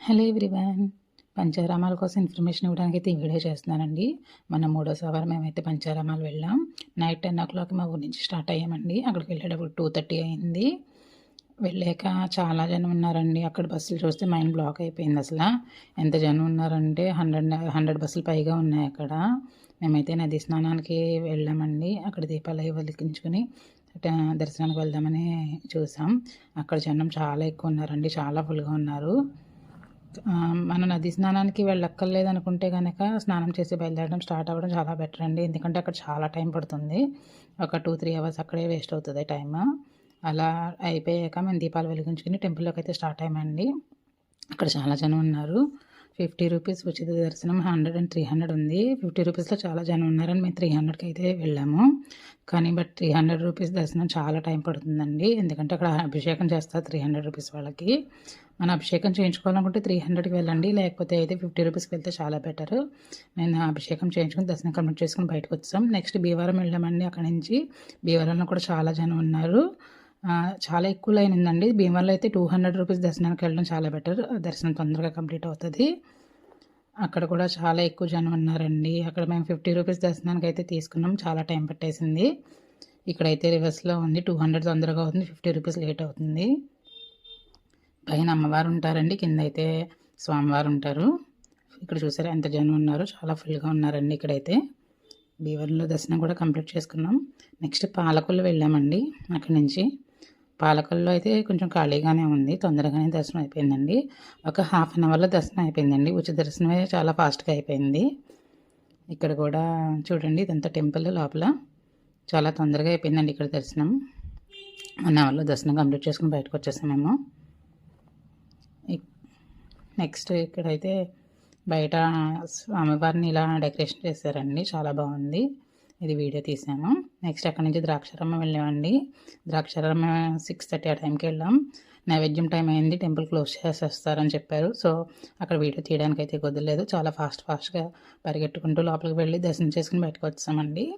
Hello everyone. పంచారామాల కోసం information ఇవ్వడానికి అయితే ఈ వీడియో చేస్తున్నానండి. మన మూడో సవారం మేమైతే పంచారామాలు వెళ్ళాం. నైట్ టెన్ ఓ క్లాక్ మా ఊరి నుంచి స్టార్ట్ అయ్యామండి. అక్కడికి వెళ్ళేటప్పుడు టూ థర్టీ అయింది. వెళ్ళాక చాలా జనం ఉన్నారండి. అక్కడ బస్సులు చూస్తే మైండ్ బ్లాక్ అయిపోయింది అసలు. ఎంత జనం ఉన్నారంటే హండ్రెడ్ హండ్రెడ్ బస్సులు పైగా ఉన్నాయి అక్కడ. మేమైతే నది స్నానానికి వెళ్ళామండి. అక్కడ దీపాలు అవి వెలిగించుకుని దర్శనానికి వెళ్దామని చూసాం. అక్కడ జనం చాలా ఎక్కువ ఉన్నారండి. చాలా ఫుల్గా ఉన్నారు. మన నది స్నానానికి వెళ్ళక్కర్లేదు అనుకుంటే కనుక స్నానం చేసి బయలుదేరడం స్టార్ట్ అవ్వడం చాలా బెటర్ అండి. ఎందుకంటే అక్కడ చాలా టైం పడుతుంది. ఒక టూ త్రీ అవర్స్ అక్కడే వేస్ట్ అవుతుంది టైం అలా అయిపోయాక మేము దీపాలు వెలిగించుకుని టెంపుల్లోకి అయితే స్టార్ట్ అయ్యామండి. అక్కడ చాలా జనం ఉన్నారు. ఫిఫ్టీ రూపీస్ ఉచిత దర్శనం హండ్రెడ్ అండ్ త్రీ హండ్రెడ్ ఉంది. ఫిఫ్టీ రూపీస్లో చాలా జనం ఉన్నారని మేము త్రీ హండ్రెడ్కి అయితే వెళ్ళాము. కానీ బట్ త్రీ హండ్రెడ్ రూపీస్ దర్శనం చాలా టైం పడుతుందండి. ఎందుకంటే అక్కడ అభిషేకం చేస్తారు త్రీ హండ్రెడ్ రూపీస్ వాళ్ళకి. మనం అభిషేకం చేయించుకోవాలనుకుంటే త్రీ హండ్రెడ్కి వెళ్ళండి. లేకపోతే అయితే ఫిఫ్టీ రూపీస్కి వెళ్తే చాలా బెటర్. నేను అభిషేకం చేయించుకుని దర్శనం కంప్లీట్ చేసుకుని బయటకు వచ్చాం. నెక్స్ట్ భీవరం వెళ్ళామండి అక్కడ నుంచి. భీవరంలో కూడా చాలా జనం ఉన్నారు. చాలా ఎక్కువ లైన్ ఉందండి. భీమవరంలో అయితే టూ హండ్రెడ్ రూపీస్ దర్శనానికి వెళ్ళడం చాలా బెటర్. దర్శనం తొందరగా కంప్లీట్ అవుతుంది. అక్కడ కూడా చాలా ఎక్కువ జనం ఉన్నారండి. అక్కడ మేము ఫిఫ్టీ రూపీస్ దర్శనానికి అయితే తీసుకున్నాం. చాలా టైం పట్టేసింది. ఇక్కడైతే రివర్స్లో ఉంది. టూ హండ్రెడ్ తొందరగా అవుతుంది. ఫిఫ్టీ రూపీస్ లేట్ అవుతుంది. పైన అమ్మవారు ఉంటారండి. కింద అయితే స్వామివారు ఉంటారు. ఇక్కడ చూసారా ఎంత జనం ఉన్నారు. చాలా ఫుల్గా ఉన్నారండి ఇక్కడైతే. భీవరంలో దర్శనం కూడా కంప్లీట్ చేసుకున్నాం. నెక్స్ట్ పాలకొల్లు వెళ్ళామండి అక్కడి నుంచి. పాలకొల్లో అయితే కొంచెం ఖాళీగానే ఉంది. తొందరగానే దర్శనం అయిపోయిందండి. ఒక హాఫ్ అన్ అవర్లో దర్శనం అయిపోయిందండి. ఉచిత దర్శనమే చాలా ఫాస్ట్గా అయిపోయింది. ఇక్కడ కూడా చూడండి ఇదంతా టెంపుల్ లోపల. చాలా తొందరగా అయిపోయిందండి ఇక్కడ దర్శనం. వన్ అవర్లో దర్శనం కంప్లీట్ చేసుకుని బయటకు వచ్చేసాం మేము. నెక్స్ట్ ఇక్కడైతే బయట స్వామివారిని ఇలా డెకరేషన్ చేశారండి. చాలా బాగుంది. ఇది వీడియో తీసాము నెక్స్ట్ అక్కడ నుంచి ద్రాక్షారామ వెళ్ళామండి. ద్రాక్షారామ సిక్స్ థర్టీ ఆ టైంకి వెళ్ళాం. నైవేద్యం టైం అయింది. టెంపుల్ క్లోజ్ చేసేస్తారని చెప్పారు. సో అక్కడ వీడియో తీయడానికి అయితే కుదరలేదు. చాలా ఫాస్ట్ ఫాస్ట్గా పరిగెట్టుకుంటూ లోపలికి వెళ్ళి దర్శనం చేసుకుని బయటకు వచ్చామండి.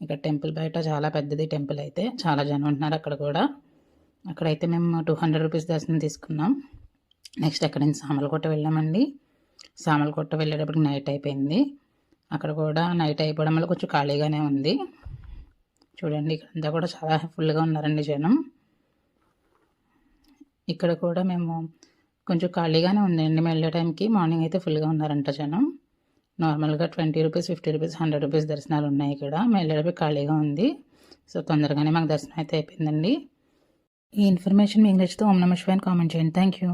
ఇక్కడ టెంపుల్ బయట చాలా పెద్దది టెంపుల్ అయితే. చాలా జనం ఉంటున్నారు అక్కడ కూడా. అక్కడైతే మేము టూ హండ్రెడ్ రూపీస్ దర్శనం తీసుకున్నాం. నెక్స్ట్ అక్కడ నుంచి సామలకోట వెళ్ళామండి. సామలకోట వెళ్ళేటప్పటికి నైట్ అయిపోయింది. అక్కడ కూడా నైట్ అయిపోవడం వల్ల కొంచెం ఖాళీగానే ఉంది. చూడండి ఇక్కడంతా కూడా చాలా ఫుల్గా ఉన్నారండి జనం. ఇక్కడ కూడా మేము కొంచెం ఖాళీగానే ఉందండి మేము వెళ్ళే టైంకి మార్నింగ్ అయితే ఫుల్గా ఉన్నారంట జనం. నార్మల్గా twenty rupees fifty rupees hundred rupees దర్శనాలు ఉన్నాయి ఇక్కడ. మేము వెళ్ళేటప్పుడు ఖాళీగా ఉంది. సో తొందరగానే మాకు దర్శనం అయితే అయిపోయిందండి. ఈ ఇన్ఫర్మేషన్ మీకు నచ్చితే ఓం నమ శివాయని కామెంట్ చేయండి. Thank you